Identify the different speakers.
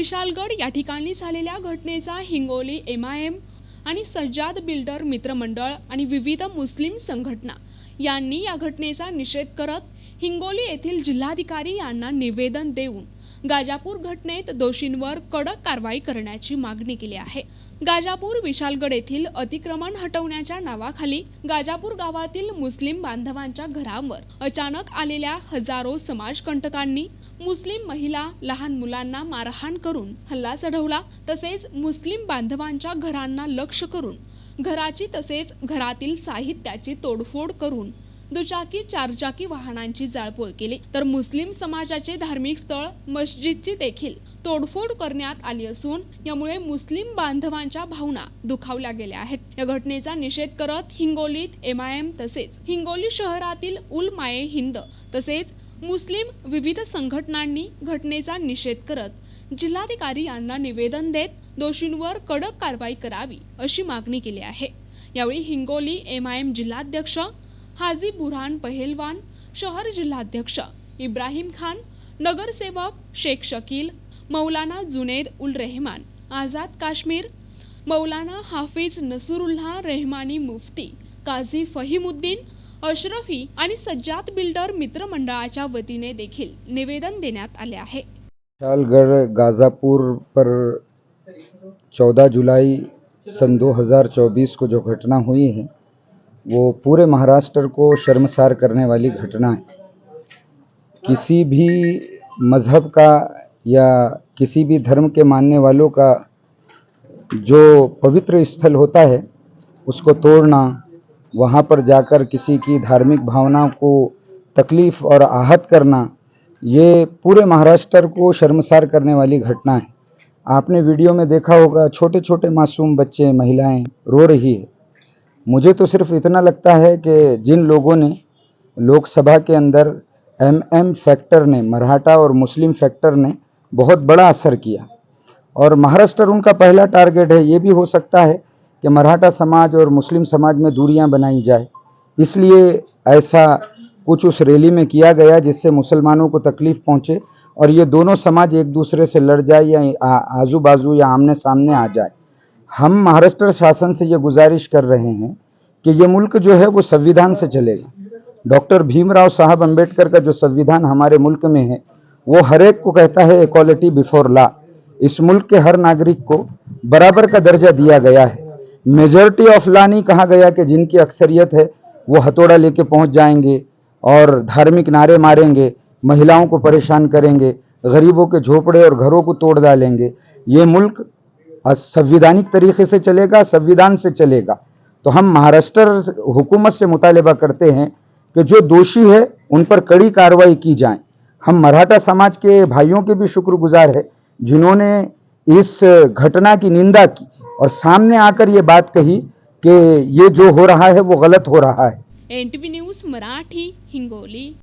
Speaker 1: विशालगड या ठिकाणी झालेल्या घटनेचा हिंगोली एम आय एम आणि सज्जाद बिल्डर मित्रमंडळ आणि विविध मुस्लिम संघटना यांनी या घटनेचा निषेध करत हिंगोली येथील जिल्हाधिकारी यांना निवेदन देऊन गाजापूर घटनेत दोषींवर कडक कारवाई करण्याची मागणी केली आहे. गाजापूर विशालगड येथील अतिक्रमण हटवण्याच्या नावाखाली गाजापूर गावातील मुस्लिम बांधवांच्या घरांवर अचानक आलेल्या हजारो समाजकंटकांनी मुस्लिम महिला लहान मुलांना मारहाण करून हल्ला चढवला. तसेच मुस्लिम बांधवांच्या घरांना लक्ष करून घराची तसेच घरातील साहित्याची तोडफोड करून दुचाकी चारचाकी वाहनांची जाळपोळ केली. तर मुस्लिम समाजाचे धार्मिक स्थळ मस्जिदची देखील तोडफोड करण्यात आली असून यामुळे मुस्लिम बांधवांच्या भावना दुखावल्या गेल्या आहेत. या घटनेचा निषेध करत हिंगोलीत एम आय एम तसेच हिंगोली शहरातील उल माये हिंद तसेच मुस्लिम विविध संघटनांनी घटनेचा निषेध करत जिल्हाधिकारी यांना निवेदन देत दोषींवर कडक कारवाई करावी अशी मागणी केली आहे. यावेळी हिंगोली एम आय एम जिल्हाध्यक्ष हाजी बुरहान पहेलवान शहर जिल्हाध्यक्ष इब्राहिम खान नगरसेवक शेख शकील मौलाना जुनेद उल रेहमान आझाद काश्मीर मौलाना हाफिज नसरुल्लाह रेहमानी मुफ्ती काझी फहिमुद्दीन अशरफी आणि सज्जाद बिल्डर मित्रमंडळाच्या वतीने देखील निवेदन देण्यात आले आहे.
Speaker 2: विशालगढ़ गाज़ापुर पर 14 जुलाई सन 2024 को जो घटना हुई है वो पूरे महाराष्ट्र को शर्मसार करने वाली घटना है। किसी भी मज़हब का या किसी भी धर्म के मानने वालों का जो पवित्र स्थल होता है, उसको तोड़ना, वहाँ पर जाकर किसी की धार्मिक भावना को तकलीफ़ और आहत करना, ये पूरे महाराष्ट्र को शर्मसार करने वाली घटना है। आपने वीडियो में देखा होगा छोटे छोटे मासूम बच्चे, महिलाएँ रो रही है। मुझे तो सिर्फ़ इतना लगता है कि जिन लोगों ने लोकसभा के अंदर एम एम फैक्टर ने, मराठा और मुस्लिम फैक्टर ने बहुत बड़ा असर किया। और महाराष्ट्र उनका पहला टारगेट है। ये भी हो सकता है कि मराठा समाज और मुस्लिम समाज में दूरियाँ बनाई जाए। इसलिए ऐसा कुछ उस रैली में किया गया जिससे मुसलमानों को तकलीफ़ पहुँचे और ये दोनों समाज एक दूसरे से लड़ जाए या आजू बाजू या आमने सामने आ जाए। हम महाराष्ट्र शासन से ये गुजारिश कर रहे हैं कि ये मुल्क जो है वो संविधान से चलेगा डॉक्टर भीमराव साहब अंबेडकर का जो संविधान हमारे मुल्क में है, वो हर एक को कहता है इक्वालिटी बिफोर लॉ इस मुल्क के हर नागरिक को बराबर का दर्जा दिया गया है। मेजोरिटी ऑफ़ लॉ नहीं कहा गया कि जिनकी अक्सरियत है, वो हथौड़ा लेके पहुँच जाएँगे और धार्मिक नारे मारेंगे, महिलाओं को परेशान करेंगे, गरीबों के झोपड़े और घरों को तोड़ डालेंगे। ये मुल्क संविधानिक तरीके से चलेगा, संविधान से चलेगा। तो हम महाराष्ट्र हुकूमत से मुतालबा करते हैं कि जो दोषी है, उन पर कड़ी कार्रवाई की जाए। हम मराठा समाज के भाइयों के भी शुक्रगुजार है, जिन्होंने इस घटना की निंदा की और सामने आकर ये बात कही कि ये जो हो रहा है, वो गलत हो रहा है।
Speaker 1: N T V news Marathi, Hingoli.